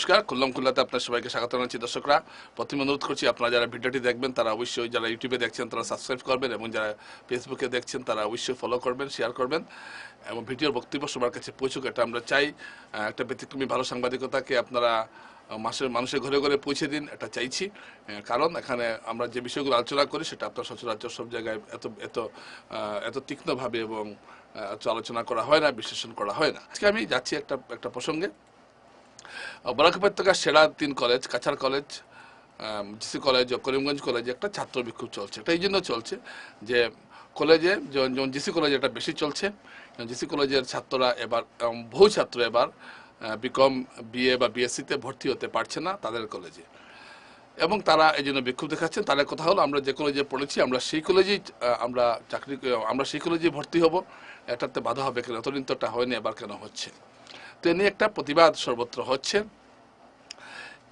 নমস্কার খুল্লাম খুল্লাতে আপনার সবাইকে স্বাগত জানাচ্ছি। দর্শকরা, প্রথমে অনুরোধ করছি, আপনারা যারা ভিডিওটি দেখবেন, তারা অবশ্যই যারা ইউটিউবে দেখছেন, তারা সাবস্ক্রাইব করবেন এবং যারা ফেসবুকে দেখছেন, তারা অবশ্যই ফলো করবেন শেয়ার করবেন এবং ভিডিওর বক্তব্য সবার কাছে পৌঁছুক, এটা আমরা চাই। একটা ব্যতিক্রমী, ভালো সাংবাদিকতাকে আপনারা মাসের মানুষের ঘরে ঘরে পৌঁছে দিন, এটা চাইছি। কারণ এখানে আমরা যে বিষয়গুলো আলোচনা করি, সেটা আপনার সচরাচর সব জায়গায় এত এত এত তীক্ষ্ণভাবে এবং আলোচনা করা হয় না, বিশ্লেষণ করা হয় না। আজকে আমি যাচ্ছি একটা একটা প্রসঙ্গে। বরাক উপত্যকার সেরা তিন college Cachar college GC college ও করিমগঞ্জ কলেজে একটা ছাত্র বিক্ষোভ চলছে। এটা এই জন্য চলছে যে কলেজে যেমন জিসি কলেজে এটা বেশি চলছে জিসি কলেজের ছাত্ররা এবার বহু ছাত্র এবার বিকম বিএ বা বিএসসিতে ভর্তি হতে পারছে না তাদের কলেজে এবং তারা এই জন্য বিক্ষোভ দেখাচ্ছেন। তাদের কথা হলো, আমরা যে কলেজে পড়েছি, আমরা সেই কলেজেই আমরা চাকরি আমরা সেই কলেজেই ভর্তি হব। এটাতে বাধা হবে কেন? এতদিন তো এটা হয়নি, এবার কেন হচ্ছে? নিয়ে একটা প্রতিবাদ সর্বত্র হচ্ছে।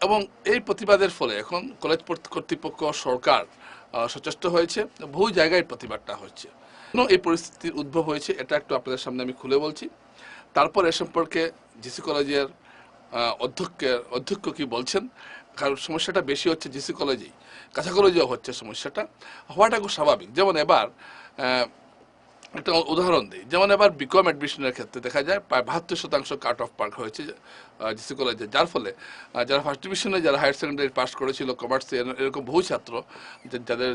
এবং এই প্রতিবাদের ফলে এখন কলেজ কর্তৃপক্ষ, সরকার সচেষ্ট হয়েছে। বহু জায়গায় প্রতিবাদটা হচ্ছে। এই পরিস্থিতির উদ্ভব হয়েছে, এটা একটু আপনাদের সামনে আমি খুলে বলছি। তারপর এ সম্পর্কে জিসি কলেজের অধ্যক্ষের, অধ্যক্ষ কি বলছেন, কারণ সমস্যাটা বেশি হচ্ছে জিসি কলেজেই। কাছা কলেজেও হচ্ছে সমস্যাটা। হওয়াটা খুব স্বাভাবিক। যেমন এবার একটা উদাহরণ দিই। যেমন এবার বিকম অ্যাডমিশনের ক্ষেত্রে দেখা যায় প্রায় বাহাত্তর শতাংশ কাট অফ পার্ক হয়েছে জিসি কলেজে যার ফলে যারা ফার্স্ট ডিভিশনে যারা হায়ার সেকেন্ডারি পাস করেছিল কমার্সে এরকম বহু ছাত্র যাদের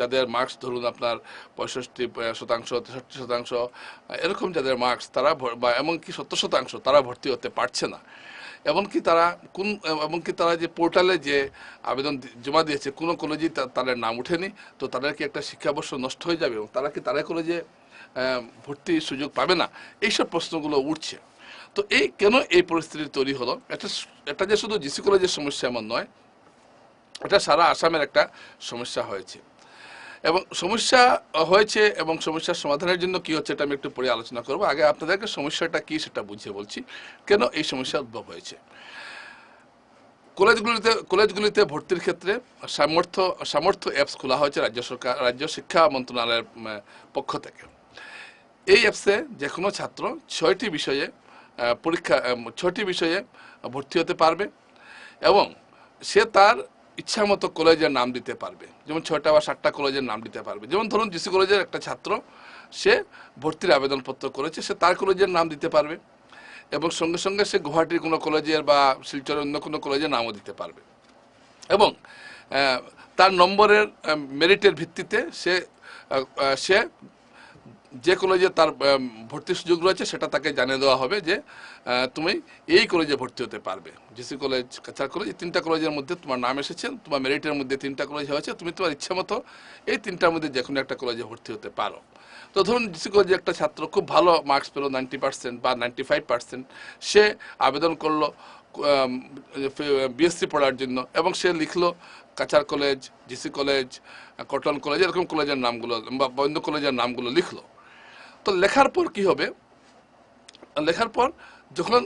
যাদের মার্কস ধরুন আপনার পঁয়ষট্টি শতাংশ, তেষট্টি শতাংশ এরকম যাদের মার্কস তারা বা এমনকি সত্তর শতাংশ তারা ভর্তি হতে পারছে না। এমনকি তারা কোন, এমনকি তারা যে পোর্টালে যে আবেদন জমা দিয়েছে, কোনো কলেজেই তা- তাদের নাম উঠেনি তো তাদের কি একটা শিক্ষাবর্ষ নষ্ট হয়ে যাবে এবং তারা কি তারা কলেজে ভর্তির সুযোগ পাবে না? এইসব প্রশ্নগুলো উঠছে। তো এই কেন এই পরিস্থিতি তৈরি হলো? এটা এটা যে শুধু জিসি কলেজের সমস্যা এমন নয়, এটা সারা আসামের একটা সমস্যা হয়েছে। এবং সমস্যা হয়েছে এবং সমস্যার সমাধানের জন্য কি হচ্ছে এটা আমি একটু পরে আলোচনা করব। আগে আপনাদেরকে সমস্যাটা কি সেটা বুঝিয়ে বলছি, কেন এই সমস্যা উদ্ভব হয়েছে। কলেজগুলিতে কলেজগুলিতে ভর্তির ক্ষেত্রে সামর্থ্য সামর্থ্য অ্যাপস খোলা হয়েছে রাজ্য সরকার, রাজ্য শিক্ষা মন্ত্রণালয়ের পক্ষ থেকে। এই অ্যাপসে যে কোনো ছাত্র ছয়টি বিষয়ে পরীক্ষা ছয়টি বিষয়ে ভর্তি হতে পারবে এবং সে তার ইচ্ছা মতো কলেজের নাম দিতে পারবে। যেমন ছয়টা বা সাতটা কলেজের নাম দিতে পারবে। যেমন ধরুন জিসি কলেজের একটা ছাত্র, সে ভর্তির আবেদনপত্র করেছে, সে তার কলেজের নাম দিতে পারবে এবং সঙ্গে সঙ্গে সে গুয়াহাটির কোনো কলেজের বা শিলচরের অন্য কোনো কলেজের নামও দিতে পারবে। এবং তার নম্বরের মেরিটের ভিত্তিতে সে সে যে কলেজে তার ভর্তির সুযোগ রয়েছে, সেটা তাকে জানিয়ে দেওয়া হবে যে তুমি এই কলেজে ভর্তি হতে পারবে। জিসি কলেজ, কাছাড় কলেজ তিনটা কলেজের মধ্যে তোমার নাম এসেছে, তোমার মেরিটের মধ্যে তিনটা কলেজ হয়েছে, তুমি তোমার ইচ্ছা মতো এই তিনটার মধ্যে যে কোনো একটা কলেজে ভর্তি হতে পারো। তো ধরুন, জিসি কলেজে একটা ছাত্র খুব ভালো মার্কস পেল নাইনটি পার্সেন্ট বা নাইনটি ফাইভ পার্সেন্ট সে আবেদন করল বিএসসি পড়ার জন্য, এবং সে লিখলো Cachar college, GC college, Cotton college, এরকম কলেজের নামগুলো, বা বন্ধ কলেজের নামগুলো লিখলো। তো লেখার পর কি হবে? লেখার পর যখন,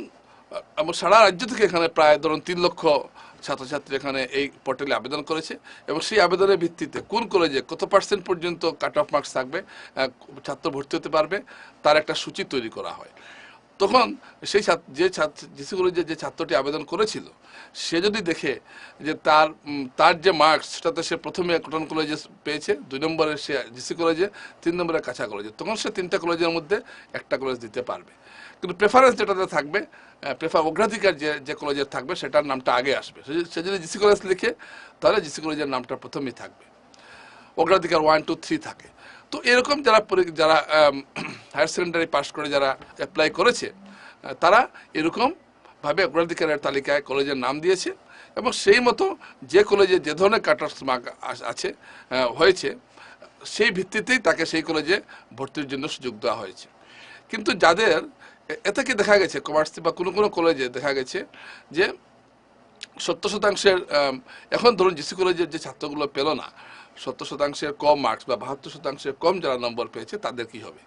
আমার সারা রাজ্য থেকে এখানে প্রায় ধরুন তিন লক্ষ ছাত্রছাত্রী এখানে এই পোর্টালে আবেদন করেছে এবং সেই আবেদনের ভিত্তিতে কোন কলেজে কত পার্সেন্ট পর্যন্ত কাট অফ মার্কস থাকবে ছাত্র ভর্তি হতে পারবে, তার একটা সূচি তৈরি করা হয়। তখন সেই ছাত্র, যে ছাত্র জিসি কলেজে যে ছাত্রটি আবেদন করেছিল, সে যদি দেখে যে তার তার যে মার্কস সেটাতে সে প্রথমে কটন কলেজে পেয়েছে, দুই নম্বরে সে জিসি কলেজে তিন নম্বরে কাছা কলেজে তখন সে তিনটা কলেজের মধ্যে একটা কলেজ দিতে পারবে। কিন্তু প্রেফারেন্স যেটাতে থাকবে প্রেফার অগ্রাধিকার যে যে কলেজের থাকবে, সেটার নামটা আগে আসবে। সে- সে যদি জিসি কলেজ লিখে, তাহলে জিসি কলেজের নামটা প্রথমেই থাকবে। অগ্রাধিকার ওয়ান টু থ্রি থাকে। তো এরকম যারা যারা হায়ার সেকেন্ডারি পাস করে যারা অ্যাপ্লাই করেছে তারা এরকম ভাবে অগ্রাধিকারের তালিকায় কলেজের নাম দিয়েছে এবং সেই মতো যে কলেজে যে ধরনের কাট অফ মার্ক আছে হয়েছে, সেই ভিত্তিতেই তাকে সেই কলেজে ভর্তির জন্য সুযোগ দেওয়া হয়েছে। কিন্তু যাদের, এ- এ থেকে দেখা গেছে কমার্স বা কোনো কোনো কলেজে দেখা গেছে যে সত্তর শতাংশের এখন ধরুন জিসি কলেজের যে ছাত্রগুলো পেল না সত্তর শতাংশের কম মার্কস বা বাহাত্তর শতাংশের কম যারা নম্বর পেয়েছে, তাদের কি হবে?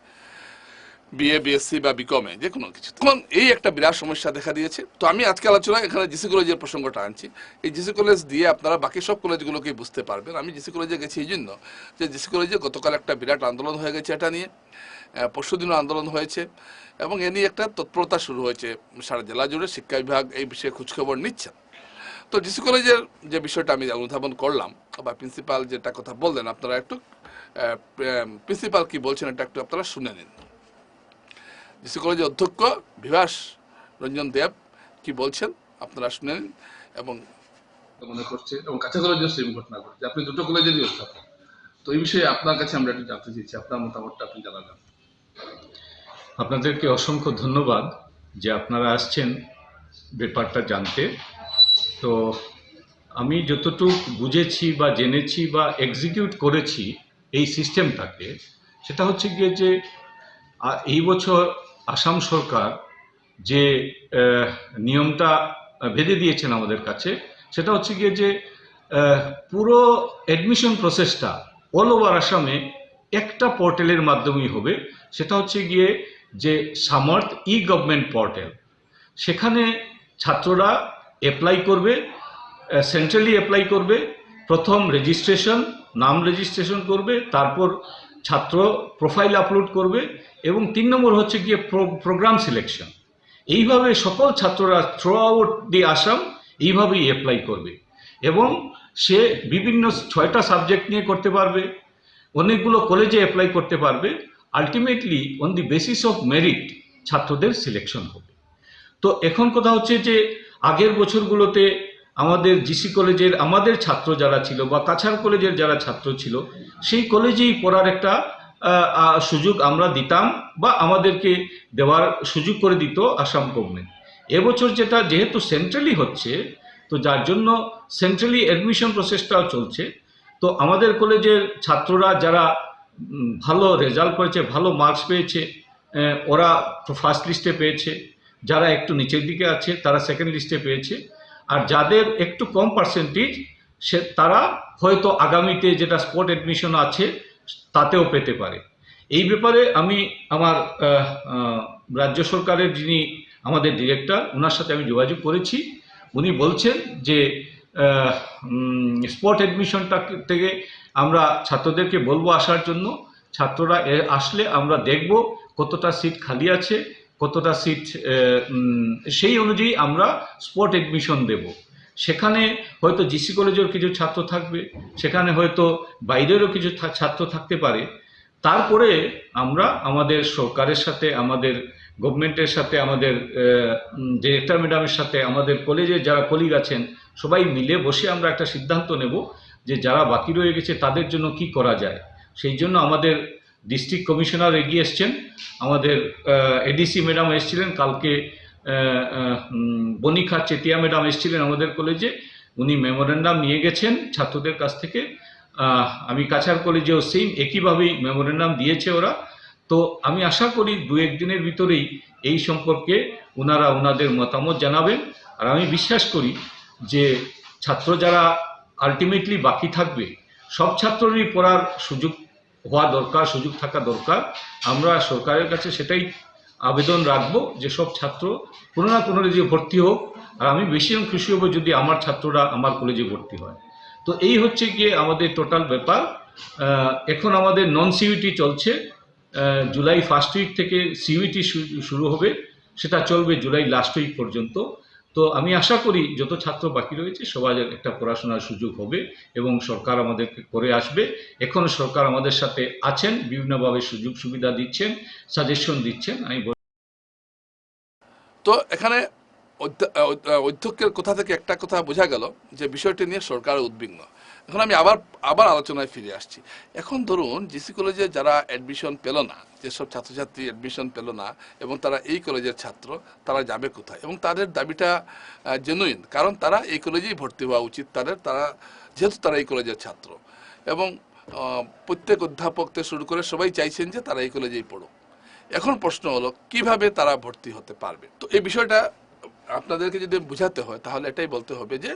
বিএ বিএসসি বা বিকমে যে কোনো কিছু। তখন এই একটা বিরাট সমস্যা দেখা দিয়েছে। তো আমি আজকে আলোচনা এখানে জিসি কলেজের প্রসঙ্গটা আনছি। এই জিসি কলেজ দিয়ে আপনারা বাকি সব কলেজগুলোকে বুঝতে পারবেন। আমি জিসি কলেজে গেছি এই জন্য যে জিসি কলেজে গতকাল একটা বিরাট আন্দোলন হয়ে গেছে এটা নিয়ে। পরশু দিনও আন্দোলন হয়েছে। এবং এ নিয়ে একটা তৎপরতা শুরু হয়েছে। সারা জেলা জুড়ে শিক্ষা বিভাগ এই বিষয়ে খোঁজখবর নিচ্ছেন। তো ডিসি কলেজের যে বিষয়টা আমি অনুধাবন করলাম বা প্রিন্সিপাল যেটা কথা বললেন আপনারা একটু প্রিন্সিপাল কি বলছেন এটা একটু আপনারা শুনে নিন। ডিসি কলেজের অধ্যক্ষ বিভাস রঞ্জন দেব কি বলছেন আপনারা শুনে নিন এবং মনে করছে এবং কাছা কলেজের সেম ঘটনা ঘটছে। আপনি দুটো কলেজেরই অধ্যাপক। তো এই বিষয়ে আপনার কাছে আমরা একটু জানতে চাইছি আপনার মতামতটা আপনি জানাবেন। আপনাদেরকে অসংখ্য ধন্যবাদ যে আপনারা আসছেন ব্যাপারটা জানতে। তো আমি যতটুকু বুঝেছি বা জেনেছি বা এক্সিকিউট করেছি এই সিস্টেমটাকে সেটা হচ্ছে গিয়ে যে এই বছর আসাম সরকার যে নিয়মটা বেঁধে দিয়েছেন আমাদের কাছে, সেটা হচ্ছে গিয়ে যে পুরো অ্যাডমিশন প্রসেসটা অল ওভার আসামে একটা পোর্টালের মাধ্যমেই হবে। সেটা হচ্ছে গিয়ে যে সামর্থ ই গভর্নমেন্ট পোর্টাল সেখানে ছাত্ররা অ্যাপ্লাই করবে সেন্ট্রালি অ্যাপ্লাই করবে, প্রথম রেজিস্ট্রেশন নাম রেজিস্ট্রেশন করবে, তারপর ছাত্র প্রোফাইল আপলোড করবে এবং তিন নম্বর হচ্ছে গিয়ে প্রোগ্রাম সিলেকশন এইভাবে সকল ছাত্ররা থ্রু আউট দি আসাম এইভাবেই অ্যাপ্লাই করবে এবং সে বিভিন্ন ছয়টা সাবজেক্ট নিয়ে করতে পারবে, অনেকগুলো কলেজে অ্যাপ্লাই করতে পারবে ultimately on the basis of merit ছাত্রদের সিলেকশন হবে। তো এখন কথা হচ্ছে যে আগের বছরগুলোতে আমাদের জিসি কলেজের আমাদের ছাত্র যারা ছিল বা কাছাড় কলেজের যারা ছাত্র ছিল, সেই কলেজেই পড়ার একটা সুযোগ আমরা দিতাম বা আমাদেরকে দেওয়ার সুযোগ করে দিত আসাম গভর্নমেন্ট এবছর যেটা, যেহেতু সেন্ট্রালি হচ্ছে, তো যার জন্য সেন্ট্রালি অ্যাডমিশন প্রসেসটাও চলছে। তো আমাদের কলেজের ছাত্ররা যারা ভালো রেজাল্ট করেছে, ভালো মার্কস পেয়েছে ওরা ফার্স্ট লিস্টে পেয়েছে। যারা একটু নিচের দিকে আছে, তারা সেকেন্ড লিস্টে পেয়েছে। আর যাদের একটু কম পার্সেন্টেজ সে, তারা হয়তো আগামীতে যেটা স্পট অ্যাডমিশন আছে, তাতেও পেতে পারে। এই ব্যাপারে আমি আমার রাজ্য সরকারের যিনি আমাদের ডিরেক্টর ওনার সাথে আমি যোগাযোগ করেছি। উনি বলছেন যে স্পট অ্যাডমিশনটা থেকে আমরা ছাত্রদেরকে বলব আসার জন্য। ছাত্ররা আসলে আমরা দেখব কতটা সিট খালি আছে কতটা সিট সেই অনুযায়ী আমরা স্পট অ্যাডমিশন দেব। সেখানে হয়তো জিসি কলেজের কিছু ছাত্র থাকবে, সেখানে হয়তো বাইরেরও কিছু ছাত্র থাকতে পারে। তারপরে আমরা আমাদের সরকারের সাথে, আমাদের গভর্নমেন্টের সাথে, আমাদের ডিরেক্টর ম্যাডামের সাথে, আমাদের কলেজে যারা কলিগ আছেন, সবাই মিলে বসে আমরা একটা সিদ্ধান্ত নেব যে যারা বাকি রয়ে গেছে তাদের জন্য কি করা যায়। সেই জন্য আমাদের ডিস্ট্রিক্ট কমিশনার এগিয়ে এসছেন। আমাদের এডিসি ম্যাডাম এসেছিলেন। কালকে বনিখা চেতিয়া ম্যাডাম এসেছিলেন আমাদের কলেজে উনি মেমোরেন্ডাম নিয়ে গেছেন ছাত্রদের কাছ থেকে। আমি কাছার কলেজেও সেম একইভাবেই মেমোরেন্ডাম দিয়েছে ওরা। তো আমি আশা করি দু একদিনের ভিতরেই এই সম্পর্কে ওনারা ওনাদের মতামত জানাবেন। আর আমি বিশ্বাস করি যে ছাত্র যারা আলটিমেটলি বাকি থাকবে, সব ছাত্ররই পড়ার সুযোগ হওয়া দরকার, সুযোগ থাকা দরকার। আমরা সরকারের কাছে সেটাই আবেদন রাখব যেসব ছাত্র কোনো না কোনো কলেজে ভর্তি হোক। আর আমি বেশি খুশি হব যদি আমার ছাত্ররা আমার কলেজে ভর্তি হয়। তো এই হচ্ছে গিয়ে আমাদের টোটাল ব্যাপার। এখন আমাদের নন সিইউটি চলছে। জুলাই ফার্স্ট উইক থেকে সিইউটি শুরু হবে। সেটা চলবে জুলাই লাস্ট উইক পর্যন্ত। তো আমি আশা করি যত ছাত্র বাকি রয়েছে, সবার একটা পড়াশোনার সুযোগ হবে এবং সরকার আমাদেরকে করে আসবে। এখন সরকার আমাদের সাথে আছেন, বিভিন্নভাবে সুযোগ সুবিধা দিচ্ছেন সাজেশন দিচ্ছেন, আমি তো এখানে অধ্যক্ষের কথা থেকে একটা কথা বোঝা গেল যে বিষয়টি নিয়ে সরকার উদ্বিগ্ন। এখন আমি আবার আবার আলোচনায় ফিরে আসছি। এখন ধরুন জিসি কলেজে যারা অ্যাডমিশন পেল না, যেসব ছাত্রছাত্রী অ্যাডমিশন পেল না, এবং তারা এই কলেজের ছাত্র, তারা যাবে কোথায়? এবং তাদের দাবিটা জেনুইন কারণ তারা এই কলেজেই ভর্তি হওয়া উচিত তাদের, তারা, যেহেতু তারা এই কলেজের ছাত্র। এবং প্রত্যেক অধ্যাপক থেকে শুরু করে সবাই চাইছেন যে তারা এই কলেজেই পড়ুক। এখন প্রশ্ন হলো, কীভাবে তারা ভর্তি হতে পারবে? তো এই বিষয়টা আপনাদেরকে যদি বোঝাতে হয়, তাহলে এটাই বলতে হবে যে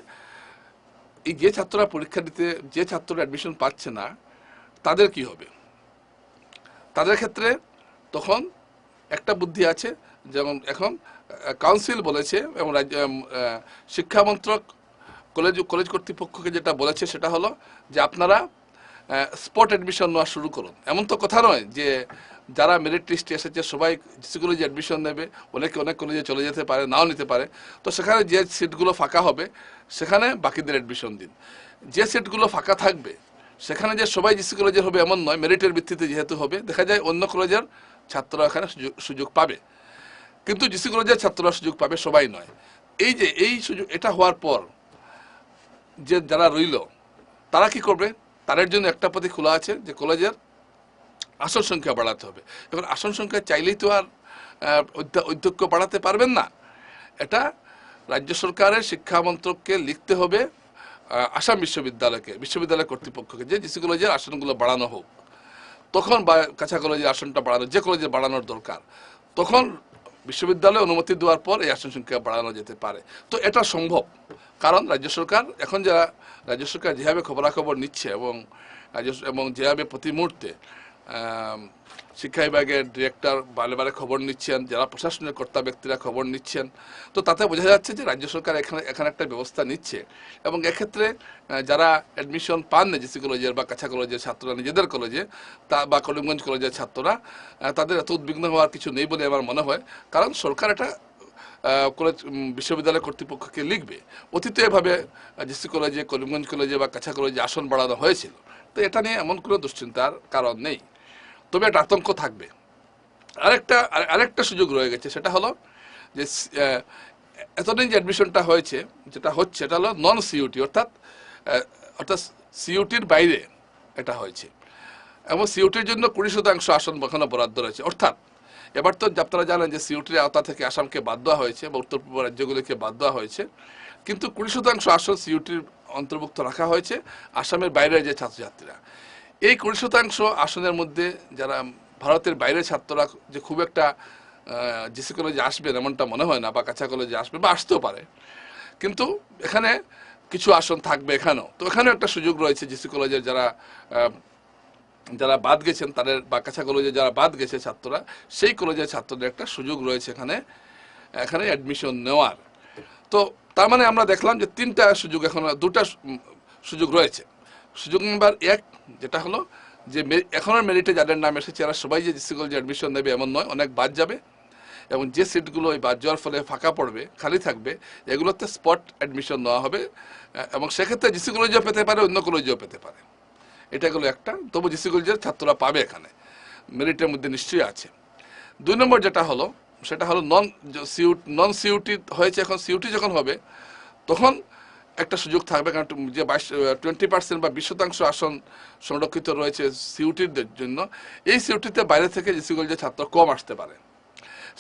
এই যে ছাত্ররা পরীক্ষা দিতে যে ছাত্ররা অ্যাডমিশন পাচ্ছে না তাদের কি হবে? তাদের ক্ষেত্রে তখন একটা বুদ্ধি আছে যেমন এখন কাউন্সিল বলেছে এবং রাজ্য উম, আহ, শিক্ষা মন্ত্রক কলেজ কলেজ কর্তৃপক্ষকে যেটা বলেছে সেটা হলো যে আপনারা স্পট অ্যাডমিশন নেওয়া শুরু করুন। এমন তো কথা নয় যে যারা মেরিট লিস্টে এসেছে, সবাই কলেজে অ্যাডমিশন নেবে, অনেকে অনেক কলেজে চলে যেতে পারে, নাও নিতে পারে। তো সেখানে যে সিটগুলো ফাঁকা হবে, সেখানে বাকিদের অ্যাডমিশন দিন। যে সিটগুলো ফাঁকা থাকবে, সেখানে যে সবাই জিসি কলেজের হবে এমন নয় মেরিটের ভিত্তিতে যেহেতু হবে, দেখা যায় অন্য কলেজের ছাত্ররা এখানে সুযোগ পাবে। কিন্তু জিসি কলেজের ছাত্ররা সুযোগ পাবে, সবাই নয়। এই যে, এই সুযোগ, এটা হওয়ার পর যে যারা রইল, তারা কি করবে? তাদের জন্য একটা পথে খোলা আছে, যে কলেজের আসন সংখ্যা বাড়াতে হবে। এখন আসন সংখ্যা চাইলেই তো আর অধ্যক্ষ বাড়াতে পারবেন না। এটা রাজ্য সরকারের শিক্ষা মন্ত্রককে লিখতে হবে আসাম বিশ্ববিদ্যালয়কে, বিশ্ববিদ্যালয় কর্তৃপক্ষকে। যে জিসি কলেজের আসনগুলো বাড়ানো হোক, তখন বা কাছা কলেজের আসনটা বাড়ানো, যে কলেজে বাড়ানোর দরকার, তখন বিশ্ববিদ্যালয়ে অনুমতি দেওয়ার পর এই আসন সংখ্যা বাড়ানো যেতে পারে। তো এটা সম্ভব, কারণ রাজ্য সরকার, এখন যারা, রাজ্য সরকার যেভাবে খবরাখবর নিচ্ছে এবং, রাজ্য- এবং যেভাবে প্রতি মুহূর্তে শিক্ষা বিভাগের ডিরেক্টর বারে বারে খবর নিচ্ছেন, যারা প্রশাসনের কর্তা ব্যক্তিরা খবর নিচ্ছেন। তো তাতে বোঝা যাচ্ছে যে রাজ্য সরকার এখানে এখানে একটা ব্যবস্থা নিচ্ছে। এবং এক্ষেত্রে যারা অ্যাডমিশন পান না জিসি কলেজের বা কাছা কলেজের ছাত্ররা, নিজেদের কলেজে তা বা করিমগঞ্জ কলেজের ছাত্ররা তাদের এত উদ্বিগ্ন হওয়ার কিছু নেই বলে আমার মনে হয়। কারণ সরকার এটা কলেজ বিশ্ববিদ্যালয় কর্তৃপক্ষকে লিখবে। অতীতে এভাবে জিসি কলেজে করিমগঞ্জ কলেজে বা কাছা কলেজে আসন বাড়ানো হয়েছিল। তো এটা নিয়ে এমন কোনো দুশ্চিন্তার কারণ নেই। তবে একটা আতঙ্ক থাকবে। আরেকটা আর- আরেকটা সুযোগ রয়ে গেছে, সেটা হলো যে এতদিন যে অ্যাডমিশনটা হয়েছে, যেটা হচ্ছে এটা হলো নন সিইউটি অর্থাৎ অর্থাৎ সিইউটির বাইরে এটা হয়েছে। এবং সিইউটির জন্য কুড়ি শতাংশ আসন এখনও বরাদ্দ রয়েছে। অর্থাৎ, এবার তো আপনারা জানেন যে সিইউটির আওতা থেকে আসামকে বাদ দেওয়া হয়েছে বা উত্তর পূর্ব রাজ্যগুলিকে বাদ দেওয়া হয়েছে। কিন্তু কুড়ি শতাংশ আসন সিইউটির অন্তর্ভুক্ত রাখা হয়েছে আসামের বাইরের যে ছাত্রছাত্রীরা। এই কুড়ি শতাংশ আসনের মধ্যে যারা ভারতের বাইরের ছাত্ররা যে খুব একটা জিসি কলেজে আসবেন এমনটা মনে হয় না বা কাছা কলেজে আসবে বা আসতেও পারে। কিন্তু এখানে কিছু আসন থাকবে এখানেও। তো এখানেও একটা সুযোগ রয়েছে জিসি কলেজের যারা যারা বাদ গেছেন তাদের বা কাছা কলেজে যারা বাদ গেছে ছাত্ররা, সেই কলেজের ছাত্রদের একটা সুযোগ রয়েছে এখানে এখানে অ্যাডমিশন নেওয়ার। তো তার মানে আমরা দেখলাম যে তিনটা সুযোগ, এখন দুটা সুযোগ রয়েছে। সুযোগ নাম্বার এক যেটা হলো যে এখনের মেরিটে যাদের নাম এসেছে, এরা সবাই যে ডিসি কলেজে অ্যাডমিশন নেবে এমন নয়, অনেক বাদ যাবে। এবং যে সিটগুলো ওই বাদ যাওয়ার ফলে ফাঁকা পড়বে, খালি থাকবে, এগুলোতে স্পট অ্যাডমিশন নেওয়া হবে। এবং সেক্ষেত্রে ডিসি কলেজেও পেতে পারে, অন্য কলেজেও পেতে পারে। এটা গেলো একটা। তবু জিসি কলেজের ছাত্ররা পাবে এখানে। মেরিটের মধ্যে নিশ্চয়ই আছে। দুই নম্বর যেটা হলো, সেটা হলো নন সিউ নন সিউটি হয়েছে এখন সিউটি যখন হবে, তখন একটা সুযোগ থাকবে, কারণ যে বাইশ টোয়েন্টি পার্সেন্ট বা বিশ শতাংশ আসন সংরক্ষিত রয়েছে সিউটির জন্য, এই সিউটিতে বাইরে থেকে জিসি কলেজের ছাত্র কম আসতে পারে।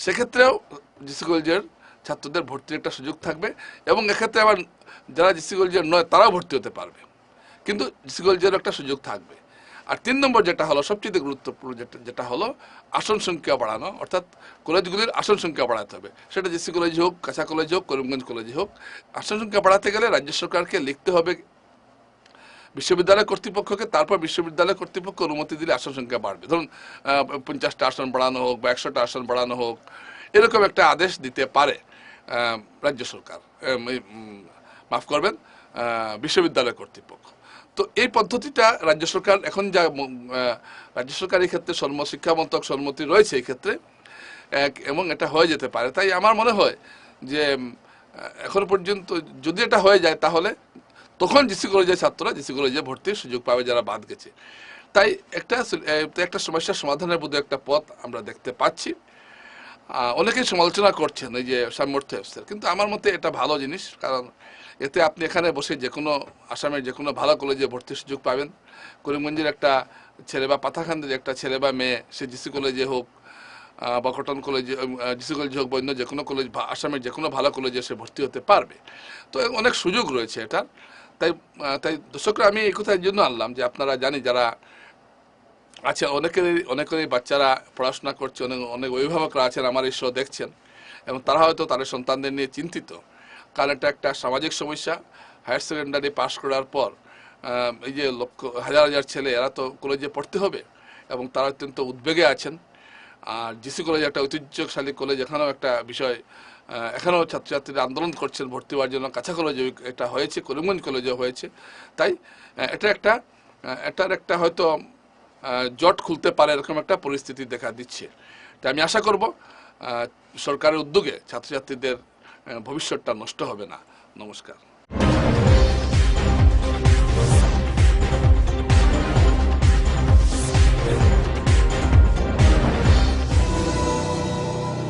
সেক্ষেত্রেও জিসি কলেজের ছাত্রদের ভর্তির একটা সুযোগ থাকবে এবং এক্ষেত্রে আবার যারা জিসি কলেজের নয়, তারাও ভর্তি হতে পারবে। কিন্তু জিসি কলেজের একটা সুযোগ থাকবে। আর তিন নম্বর যেটা হলো, সবচেয়ে গুরুত্বপূর্ণ যেটা যেটা হলো আসন সংখ্যা বাড়ানো, অর্থাৎ কলেজগুলির আসন সংখ্যা বাড়াতে হবে। সেটা জিসি কলেজ হোক, কাঁচা কলেজ হোক, করিমগঞ্জ কলেজ হোক, আসন সংখ্যা বাড়াতে গেলে রাজ্য সরকারকে লিখতে হবে বিশ্ববিদ্যালয় কর্তৃপক্ষকে, তারপর বিশ্ববিদ্যালয় কর্তৃপক্ষ অনুমতি দিলে আসন সংখ্যা বাড়বে। ধরুন পঞ্চাশটা আসন বাড়ানো হোক বা একশোটা আসন বাড়ানো হোক, এরকম একটা আদেশ দিতে পারে রাজ্য সরকার। মাফ করবেন বিশ্ববিদ্যালয় কর্তৃপক্ষ। তো এই পদ্ধতিটা রাজ্য সরকার এখন যা রাজ্য সরকার এই ক্ষেত্রে সর্ম শিক্ষা মন্ত্রক সম্মতি রয়েছে এই ক্ষেত্রে, এক- এবং এটা হয়ে যেতে পারে। তাই আমার মনে হয় যে এখন পর্যন্ত যদি এটা হয়ে যায় তাহলে তখন জিসি কলেজের ছাত্ররা জিসি কলেজে ভর্তির সুযোগ পাবে যারা বাদ গেছে। তাই একটা একটা সমস্যার সমাধানের মধ্যে একটা পথ আমরা দেখতে পাচ্ছি। অনেকেই সমালোচনা করছেন এই যে সামর্থ্য কিন্তু আমার মতে এটা ভালো জিনিস, কারণ এতে আপনি এখানে বসে যে কোনো আসামের যে কোনো ভালো কলেজে ভর্তির সুযোগ পাবেন। করিমগঞ্জের একটা ছেলে বা পাথাখান্দের একটা ছেলে বা মেয়ে, সে জিসি কলেজে হোক বা কটন কলেজে জিসি কলেজে হোক বা অন্য যে কোনো কলেজ আসামের যে কোনো ভালো কলেজে সে ভর্তি হতে পারবে। তো অনেক সুযোগ রয়েছে এটার। তাই তাই দর্শকরা, আমি এই কথার জন্য আনলাম যে আপনারা জানি যারা আছে, অনেকেরই অনেকেরই বাচ্চারা পড়াশোনা করছে, অনেক অনেক অভিভাবকরা আছেন, আমার এই শো দেখছেন। এবং তারা হয়তো তাদের সন্তানদের নিয়ে চিন্তিত। কারণ এটা একটা সামাজিক সমস্যা হায়ার সেকেন্ডারি পাশ করার পর এই যে লক্ষ, হাজার হাজার ছেলে, এরা তো কলেজে পড়তে হবে এবং তারা অত্যন্ত উদ্বেগে আছেন। আর জিসি কলেজ একটা ঐতিহ্যশালী কলেজ এখানেও একটা বিষয় এখানেও ছাত্রছাত্রীরা আন্দোলন করছেন ভর্তি হওয়ার জন্য। কাছা কলেজে এটা হয়েছে, করিমগঞ্জ কলেজেও হয়েছে। তাই এটা একটা এটার একটা হয়তো জট খুলতে পারে এরকম একটা পরিস্থিতি দেখা দিচ্ছে। তাই আমি আশা করব সরকারের উদ্যোগে ছাত্রছাত্রীদের ভবিষ্যৎটা নষ্ট হবে না। নমস্কার।